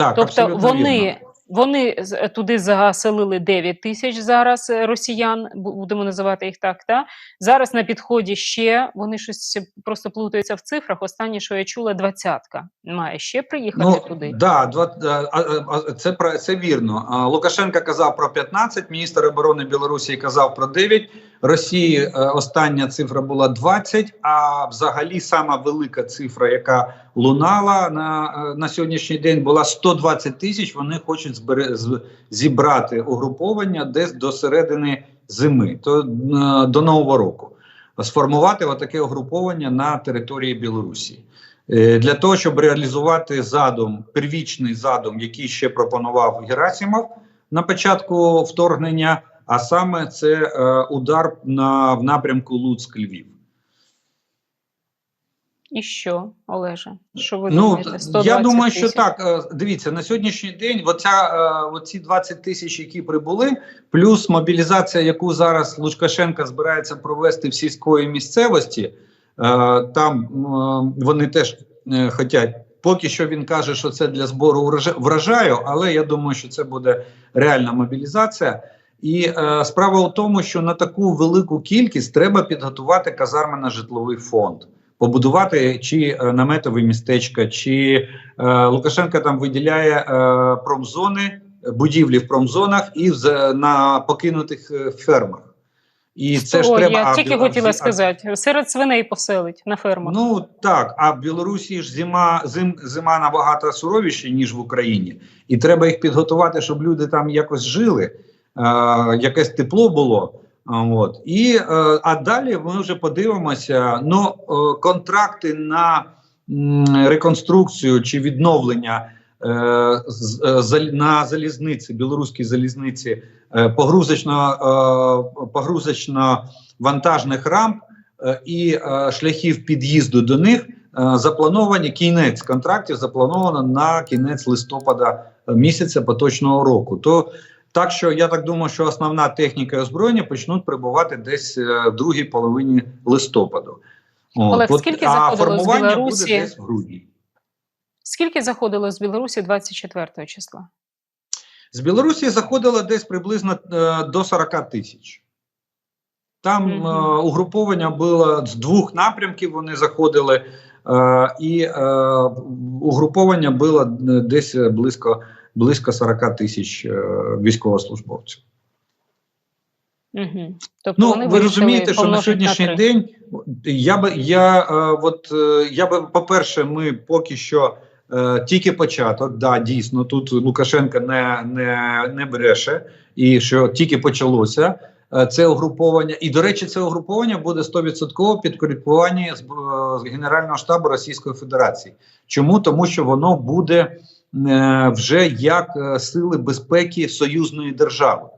Так, Тобто вони, вірно. вони з- туди заселили 9 тисяч зараз е, росіян, будемо називати їх так. Та? Зараз на підході ще вони щось просто плутаються в цифрах. Останнє, що я чула, двадцятка має ще приїхати Ну, туди. да, два, а, це, це вірно. Лукашенко казав про 15, міністр оборони Білорусі казав про 9, Росії е, остання цифра була 20, а взагалі сама велика цифра, яка лунала на, е, на сьогоднішній день, була 120 тисяч. Вони хочуть збере, зібрати угруповання десь до середини зими, то е, до Нового року. Сформувати отаке угруповання на території Білорусі. Для того, щоб реалізувати задум, первічний задум, який ще пропонував Герасимов на початку вторгнення, а саме це е, удар на в напрямку Луцьк-Львів. І що, Олеже? Що ви Ну думаєте? я 120 думаю, що так. е, Дивіться, на сьогоднішній день, оця, е, оці 20 тисяч, які прибули, плюс мобілізація, яку зараз Лукашенко збирається провести в сільської місцевості, е, там вони теж хотять. Поки що він каже, що це для збору врожаю, але я думаю, що це буде реальна мобілізація. І е, справа у тому, що на таку велику кількість треба підготувати казарменно-житловий фонд, побудувати чи е, наметові містечка, чи е, Лукашенко там виділяє е, промзони, будівлі в промзонах і в, на покинутих е, фермах. І це ж треба. я тільки Біл- хотіла а- сказати, серед свиней поселить на фермах. Ну так, а в Білорусі ж зима зим, зима набагато суровіша, ніж в Україні, і треба їх підготувати, щоб люди там якось жили, якесь тепло було. От і е, а далі ми вже подивимося. Ну е, контракти на реконструкцію чи відновлення е, е, на залізниці, білоруській залізниці, е, погрузочно, е, погрузочно вантажних рамп е, і е, шляхів під'їзду до них е, заплановані кінець контрактів заплановано на кінець листопада е, місяця поточного року. То так що я так думаю, що основна техніка і озброєння почнуть прибувати десь е, в другій половині листопаду. Олег, От, скільки а заходило з формування Білорусі? буде десь в грудні. Скільки заходило з Білорусі 24 числа? З Білорусі заходило десь приблизно е, до 40 тисяч. Там Мгм. е, угруповання було з двох напрямків. Вони заходили, е, і е, угруповання було е, десь близько, близько 40 тисяч е, військовослужбовців. Угу. Тобто Ну вони ви розумієте, що на сьогоднішній три. день я би я е, от е, я би, по-перше, ми поки що е, тільки початок. Да, дійсно, тут Лукашенко не, не, не бреше, і що тільки почалося е, це угруповання. І до речі, це угруповання буде 100% підкоректування з, Генерального штабу Російської Федерації. Чому? Тому що воно буде вже як е, сили безпеки союзної держави.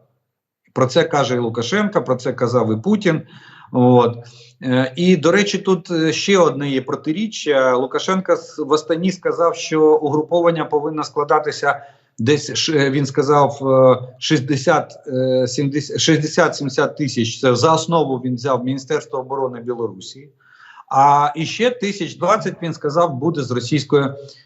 Про це каже і Лукашенко, про це казав і Путін. От. Е, і, до речі, тут е, ще одне є протиріччя. Лукашенко в останній сказав, що угруповання повинно складатися десь, він сказав, е, 60, е, 70 60-70 тисяч. Це за основу він взяв Міністерство оборони Білорусі. А іще тисяч 20, він сказав, буде з Російської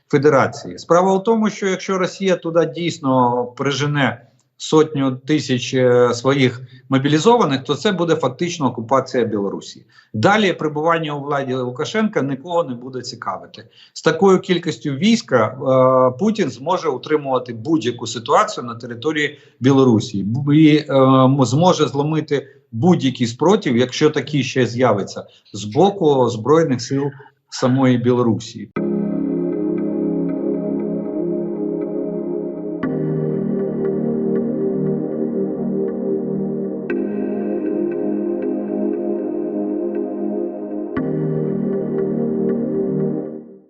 Федерації. Справа в тому, що якщо Росія туди дійсно прижене сотню тисяч е, своїх мобілізованих, то це буде фактично окупація Білорусі. Далі перебування у владі Лукашенка нікого не буде цікавити. З такою кількістю війська е, Путін зможе утримувати будь-яку ситуацію на території Білорусі і е, зможе зломити будь-який спротив, якщо такий ще з'явиться з боку збройних сил самої Білорусі.